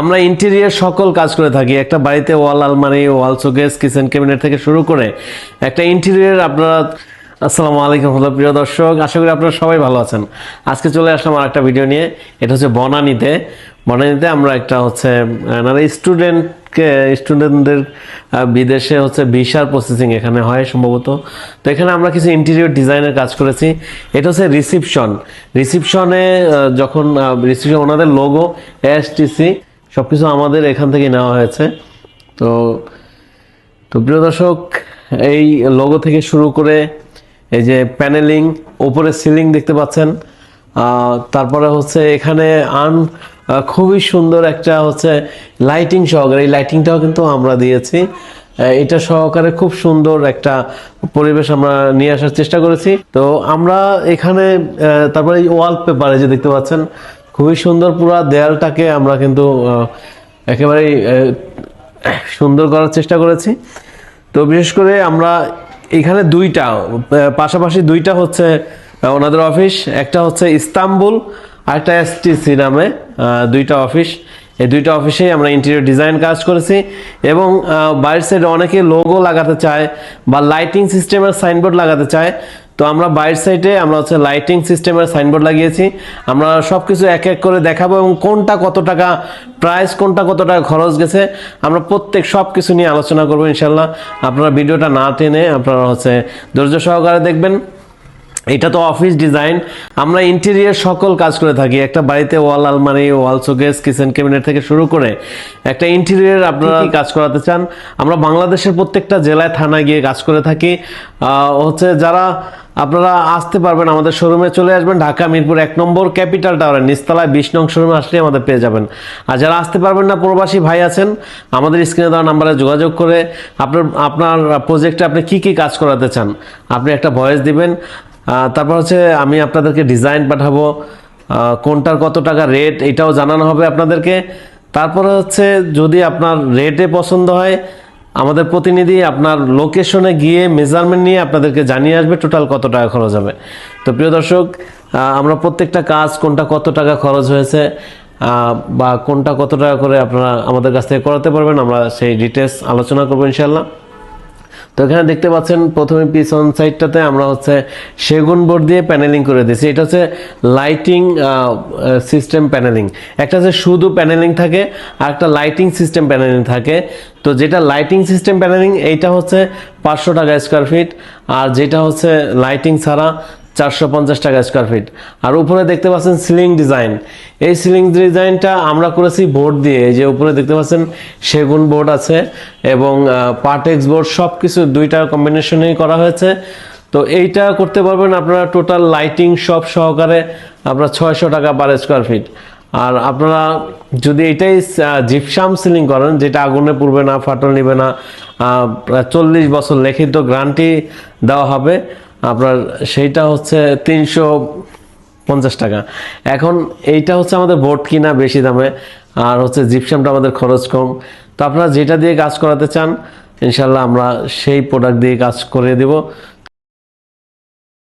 আমরা ইন্টেরিয়ার সকল কাজ করে থাকি। একটা বাড়িতে ওয়াল, আলমারি, ওয়াল, শোকেস কিচেন ক্যাবিনেট থেকে শুরু করে একটা ইন্টেরিয়ার আপনারা, আসসালামু আলাইকুম হলো প্রিয় দর্শক। আশা করি আপনারা সবাই ভালো আছেন। আজকে চলে আসলাম আর একটা ভিডিও নিয়ে। এটা হচ্ছে বনানীতে। বনানীতে আমরা একটা হচ্ছে স্টুডেন্টকে স্টুডেন্টদের বিদেশে হচ্ছে ভিসার প্রসেসিং এখানে হয় সম্ভবত। তো এখানে আমরা কিছু ইন্টেরিয়র ডিজাইনের কাজ করেছি। এটা হচ্ছে রিসিপশন রিসিপশনে যখন রিসিপশন ওনাদের লোগো এসটিসি সব কিছু আমাদের এখান থেকে নেওয়া হয়েছে। তো তো প্রিয় দর্শক, এই লোগো থেকে শুরু করে এই যে প্যানেলিং ওপরে সিলিং দেখতে পাচ্ছেন। তারপরে হচ্ছে এখানে আন খুবই সুন্দর একটা হচ্ছে লাইটিং সহকারে। এই লাইটিংটাও কিন্তু আমরা দিয়েছি। এটা সহকারে খুব সুন্দর একটা পরিবেশ আমরা নিয়ে আসার চেষ্টা করেছি। তো আমরা এখানে তারপরে ওয়াল পেপারে যে দেখতে পাচ্ছেন, খুবই সুন্দর পুরো দেয়ালটাকে আমরা কিন্তু একেবারেই সুন্দর করার চেষ্টা করেছি। তো বিশেষ করে আমরা এখানে দুইটা পাশাপাশি দুইটা হচ্ছে ওনাদের অফিস একটা হচ্ছে ইস্তাম্বুল আর একটা এসটিসি নামে দুইটা অফিস এই দুইটা অফিসেই আমরা ইন্টেরিয়র ডিজাইন কাজ করেছি এবং বাইরের সাইডে অনেকে লোগো লাগাতে চায় বা লাইটিং সিস্টেমের সাইনবোর্ড লাগাতে চায়। তো আমরা বাইরের সাইডে আমরা হচ্ছে লাইটিং সিস্টেমের সাইনবোর্ড লাগিয়েছি। আমরা সব কিছু এক এক করে দেখাবো এবং কোনটা কত টাকা প্রাইস কোনটা কত টাকা খরচ গেছে, আমরা প্রত্যেক সব কিছু নিয়ে আলোচনা করব ইনশাল্লাহ আপনারা ভিডিওটা না টেনে আপনারা হচ্ছে ধৈর্য সহকারে দেখবেন। এটা তো অফিস ডিজাইন আমরা ইন্টেরিয়ার সকল কাজ করে থাকি। একটা বাড়িতে ওয়াল আলমারি ওয়াল শোকেস কিচেন ক্যাবিনেট থেকে শুরু করে একটা ইন্টেরিয়ার আপনারা কাজ করাতে চান। আমরা বাংলাদেশের প্রত্যেকটা জেলায় থানায় গিয়ে কাজ করে থাকি। হচ্ছে যারা আপনারা আসতে পারবেন আমাদের শোরুমে চলে আসবেন। ঢাকা মিরপুর এক নম্বর ক্যাপিটাল টাওয়ারের নিচতলায় বিশ নং শোরুমে আসলে আমাদের পেয়ে যাবেন। আর যারা আসতে পারবেন না প্রবাসী ভাই আছেন আমাদের স্ক্রিনে দেওয়া নাম্বারে যোগাযোগ করে আপনার আপনার প্রজেক্টে আপনি কি কি কাজ করাতে চান আপনি একটা ভয়েস দিবেন। তারপর হচ্ছে আমি আপনাদেরকে ডিজাইন পাঠাবো। কোনটার কত টাকা রেট এটাও জানানো হবে আপনাদেরকে। তারপরে হচ্ছে যদি আপনার রেটে পছন্দ হয়, আমাদের প্রতিনিধি আপনার লোকেশনে গিয়ে মেজারমেন্ট নিয়ে আপনাদেরকে জানিয়ে আসবে টোটাল কত টাকা খরচ হবে। তো প্রিয় দর্শক আমরা প্রত্যেকটা কাজ, কোনটা কত টাকা খরচ হয়েছে বা কোনটা কত টাকা করে আপনারা আমাদের কাছ থেকে করাতে পারবেন, আমরা সেই ডিটেলস আলোচনা করব ইনশাল্লাহ তো এখানে দেখতে পাচ্ছেন প্রথমে পিছন সাইডটাতে আমরা হচ্ছে সেগুন বোর্ড দিয়ে প্যানেলিং করে দিয়েছি। এটা হচ্ছে লাইটিং সিস্টেম প্যানেলিং একটা হচ্ছে শুধু প্যানেলিং থাকে, আর একটা লাইটিং সিস্টেম প্যানেলিং থাকে। তো যেটা লাইটিং সিস্টেম প্যানেলিং এইটা হচ্ছে পাঁচশো টাকা স্কোয়ার ফিট আর যেটা হচ্ছে লাইটিং ছাড়া চারশো পঞ্চাশ টাকা স্কোয়ার ফিট আর উপরে দেখতে পাচ্ছেন সিলিং ডিজাইন এই সিলিং ডিজাইনটা আমরা করেছি বোর্ড দিয়ে। যে উপরে দেখতে পাচ্ছেন সেগুন বোর্ড আছে এবং পার্টেক্স বোর্ড সব কিছু দুইটা কম্বিনেশনেই করা হয়েছে। তো এইটা করতে পারবেন আপনারা টোটাল লাইটিং সব সহকারে আপনার ছয়শো টাকা পার স্কোয়ার ফিট আর আপনারা যদি এটাই জিপসাম সিলিং করেন, যেটা আগুনে পুড়বে না, ফাটল নিবে না চল্লিশ বছর লিখিত গ্যারান্টি দেওয়া হবে আপনার সেইটা হচ্ছে তিনশো পঞ্চাশ টাকা। এখন এইটা হচ্ছে আমাদের বোর্ড কিনা বেশি দামে, আর হচ্ছে জিপসামটা আমাদের খরচ কম। তো আপনারা যেটা দিয়ে কাজ করাতে চান, ইনশাল্লাহ আমরা সেই প্রোডাক্ট দিয়ে কাজ করে দেব।